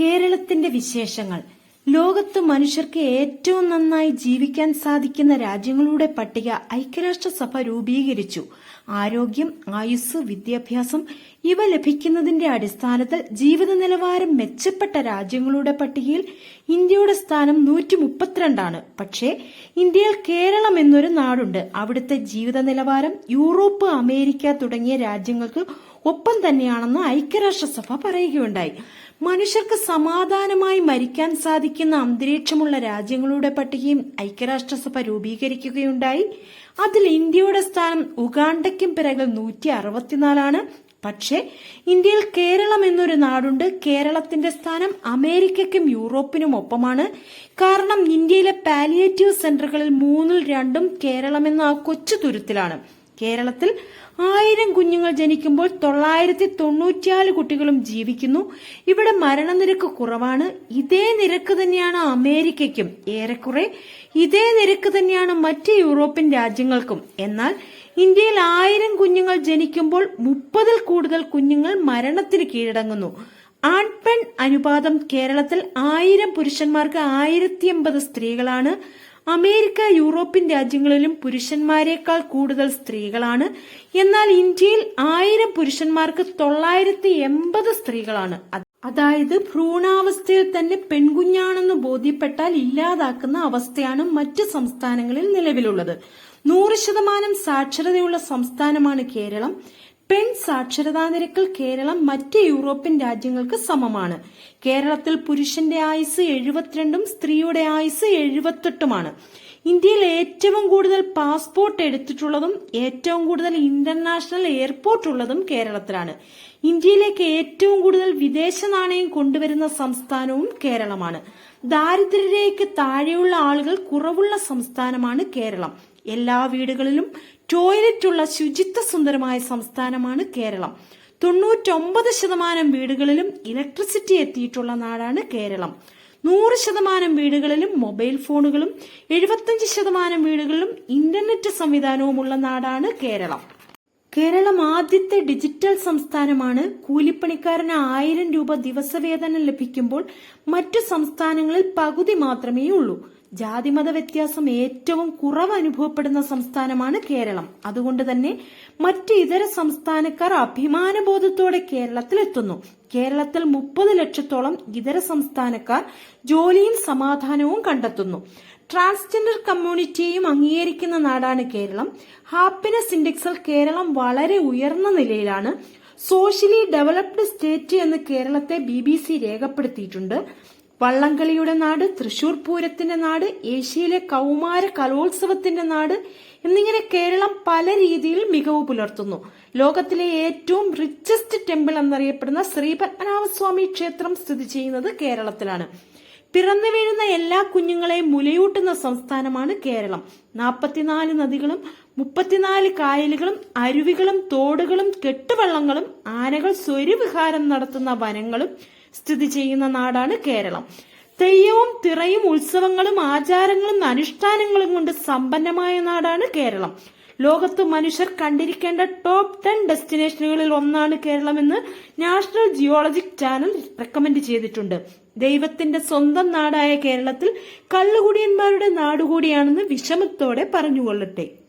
കേരളത്തിന്റെ വിശേഷങ്ങൾ. ലോകത്ത് മനുഷ്യർക്ക് ഏറ്റവും നന്നായി ജീവിക്കാൻ സാധിക്കുന്ന രാജ്യങ്ങളുടെ പട്ടിക ഐക്യരാഷ്ട്രസഭ രൂപീകരിച്ചു. ആരോഗ്യം ആയുസ് വിദ്യാഭ്യാസം ഇവ ലഭിക്കുന്നതിന്റെ അടിസ്ഥാനത്തിൽ ജീവിത നിലവാരം മെച്ചപ്പെട്ട രാജ്യങ്ങളുടെ പട്ടികയിൽ ഇന്ത്യയുടെ സ്ഥാനം നൂറ്റി മുപ്പത്തിരണ്ടാണ് പക്ഷേ ഇന്ത്യയിൽ കേരളം എന്നൊരു നാടുണ്ട്. അവിടുത്തെ ജീവിത നിലവാരം യൂറോപ്പ് അമേരിക്ക തുടങ്ങിയ രാജ്യങ്ങൾക്ക് ഒപ്പം തന്നെയാണെന്ന് ഐക്യരാഷ്ട്രസഭ പറയുകയുണ്ടായി. മനുഷ്യർക്ക് സമാധാനമായി മരിക്കാൻ സാധിക്കുന്ന അന്തരീക്ഷമുള്ള രാജ്യങ്ങളുടെ പട്ടികയും ഐക്യരാഷ്ട്രസഭ രൂപീകരിക്കുകയുണ്ടായി. അതിൽ ഇന്ത്യയുടെ സ്ഥാനം ഉഗാണ്ടയ്ക്കും പിറകിൽ നൂറ്റി അറുപത്തിനാലാണ് പക്ഷേ ഇന്ത്യയിൽ കേരളം എന്നൊരു നാടുണ്ട്. കേരളത്തിന്റെ സ്ഥാനം അമേരിക്കയ്ക്കും യൂറോപ്പിനും ഒപ്പമാണ്. കാരണം ഇന്ത്യയിലെ പാലിയേറ്റീവ് സെന്ററുകളിൽ മൂന്നിൽ രണ്ടും കേരളം എന്ന ആ കൊച്ചു തുരുത്തിലാണ്. കേരളത്തിൽ ആയിരം കുഞ്ഞുങ്ങൾ ജനിക്കുമ്പോൾ തൊള്ളായിരത്തി തൊണ്ണൂറ്റിയാൽ കുട്ടികളും ജീവിക്കുന്നു. ഇവിടെ മരണനിരക്ക് കുറവാണ്. ഇതേ നിരക്ക് തന്നെയാണ് അമേരിക്കയ്ക്കും ഏറെക്കുറെ. ഇതേ നിരക്ക് തന്നെയാണ് മറ്റ് യൂറോപ്യൻ രാജ്യങ്ങൾക്കും. എന്നാൽ ഇന്ത്യയിൽ ആയിരം കുഞ്ഞുങ്ങൾ ജനിക്കുമ്പോൾ മുപ്പതിൽ കൂടുതൽ കുഞ്ഞുങ്ങൾ മരണത്തിന് കീഴടങ്ങുന്നു. ആൺപെൺ അനുപാതം കേരളത്തിൽ ആയിരം പുരുഷന്മാർക്ക് ആയിരത്തി എൺപത് സ്ത്രീകളാണ്. അമേരിക്ക യൂറോപ്യൻ രാജ്യങ്ങളിലും പുരുഷന്മാരെക്കാൾ കൂടുതൽ സ്ത്രീകളാണ്. എന്നാൽ ഇന്ത്യയിൽ ആയിരം പുരുഷന്മാർക്ക് തൊള്ളായിരത്തി എൺപത് സ്ത്രീകളാണ്. അതായത് ഭ്രൂണാവസ്ഥയിൽ തന്നെ പെൺകുഞ്ഞാണെന്ന് ബോധ്യപ്പെട്ടാൽ ഇല്ലാതാക്കുന്ന അവസ്ഥയാണ് മറ്റ് സംസ്ഥാനങ്ങളിൽ നിലവിലുള്ളത്. നൂറ് ശതമാനം സാക്ഷരതയുള്ള സംസ്ഥാനമാണ് കേരളം. പെൺ സാക്ഷരതാ നിരക്കിൽ കേരളം മറ്റ് യൂറോപ്യൻ രാജ്യങ്ങൾക്ക് സമമാണ്. കേരളത്തിൽ പുരുഷന്റെ ആയുസ് എഴുപത്തിരണ്ടും സ്ത്രീയുടെ ആയുസ് എഴുപത്തെട്ടുമാണ്. ഇന്ത്യയിൽ ഏറ്റവും കൂടുതൽ പാസ്പോർട്ട് എടുത്തിട്ടുള്ളതും ഏറ്റവും കൂടുതൽ ഇന്റർനാഷണൽ എയർപോർട്ട് ഉള്ളതും കേരളത്തിലാണ്. ഇന്ത്യയിലേക്ക് ഏറ്റവും കൂടുതൽ വിദേശ നാണയം കൊണ്ടുവരുന്ന സംസ്ഥാനവും കേരളമാണ്. ദാരിദ്ര്യരേഖയ്ക്ക് താഴെയുള്ള ആളുകൾ കുറവുള്ള സംസ്ഥാനമാണ് കേരളം. എല്ലാ വീടുകളിലും ടോയ്ലറ്റ് ഉള്ള ശുചിത്വ സുന്ദരമായ സംസ്ഥാനമാണ് കേരളം. തൊണ്ണൂറ്റൊമ്പത് ശതമാനം വീടുകളിലും ഇലക്ട്രിസിറ്റി എത്തിയിട്ടുള്ള നാടാണ് കേരളം. നൂറ് ശതമാനം വീടുകളിലും മൊബൈൽ ഫോണുകളും എഴുപത്തഞ്ച് ശതമാനം വീടുകളിലും ഇന്റർനെറ്റ് സംവിധാനവുമുള്ള നാടാണ് കേരളം. കേരളം ആദ്യത്തെ ഡിജിറ്റൽ സംസ്ഥാനമാണ്. കൂലിപ്പണിക്കാരന് ആയിരം രൂപ ദിവസവേതനം ലഭിക്കുമ്പോൾ മറ്റു സംസ്ഥാനങ്ങളിൽ പകുതി മാത്രമേ ഉള്ളൂ ജാതിമത വ്യത്യാസം ഏറ്റവും കുറവ് അനുഭവപ്പെടുന്ന സംസ്ഥാനമാണ് കേരളം. അതുകൊണ്ട് തന്നെ മറ്റ് ഇതര സംസ്ഥാനക്കാർ അഭിമാനബോധത്തോടെ കേരളത്തിൽ എത്തുന്നു കേരളത്തിൽ മുപ്പത് ലക്ഷത്തോളം ഇതര സംസ്ഥാനക്കാർ ജോലിയും സമാധാനവും കണ്ടെത്തുന്നു. ട്രാൻസ്ജെൻഡർ കമ്മ്യൂണിറ്റിയെയും അംഗീകരിക്കുന്ന നാടാണ് കേരളം. ഹാപ്പിനെസ് ഇൻഡെക്സിൽ കേരളം വളരെ ഉയർന്ന നിലയിലാണ്. സോഷ്യലി ഡെവലപ്ഡ് സ്റ്റേറ്റ് എന്ന് കേരളത്തെ ബി രേഖപ്പെടുത്തിയിട്ടുണ്ട്. വള്ളംകളിയുടെ നാട് തൃശൂർ പൂരത്തിന്റെ നാട് ഏഷ്യയിലെ കൗമാര കലോത്സവത്തിന്റെ നാട് എന്നിങ്ങനെ കേരളം പല രീതിയിൽ മികവ് പുലർത്തുന്നു. ലോകത്തിലെ ഏറ്റവും റിച്ചസ്റ്റ് ടെമ്പിൾ എന്നറിയപ്പെടുന്ന ശ്രീപത്മനാഭസ്വാമി ക്ഷേത്രം സ്ഥിതി ചെയ്യുന്നത് കേരളത്തിലാണ്. പിറന്നു വീഴുന്ന എല്ലാ കുഞ്ഞുങ്ങളെയും മുലയൂട്ടുന്ന സംസ്ഥാനമാണ് കേരളം. നാൽപ്പത്തിനാല് നദികളും മുപ്പത്തിനാല് കായലുകളും അരുവികളും തോടുകളും കെട്ടുവള്ളങ്ങളും ആനകൾ സ്വരുവിഹാരം നടത്തുന്ന വനങ്ങളും സ്ഥിതി ചെയ്യുന്ന നാടാണ് കേരളം. തെയ്യവും തിറയും ഉത്സവങ്ങളും ആചാരങ്ങളും അനുഷ്ഠാനങ്ങളും കൊണ്ട് സമ്പന്നമായ നാടാണ് കേരളം. ലോകത്ത് മനുഷ്യർ കണ്ടിരിക്കേണ്ട ടോപ്പ് ടെൻ ഡെസ്റ്റിനേഷനുകളിൽ ഒന്നാണ് കേരളമെന്ന് നാഷണൽ ജിയോളജിക് ചാനൽ റെക്കമെൻഡ് ചെയ്തിട്ടുണ്ട്. ദൈവത്തിന്റെ സ്വന്തം നാടായ കേരളത്തിൽ കള്ളുകുടിയന്മാരുടെ നാടുകൂടിയാണെന്ന് വിഷമത്തോടെ പറഞ്ഞുകൊള്ളട്ടെ.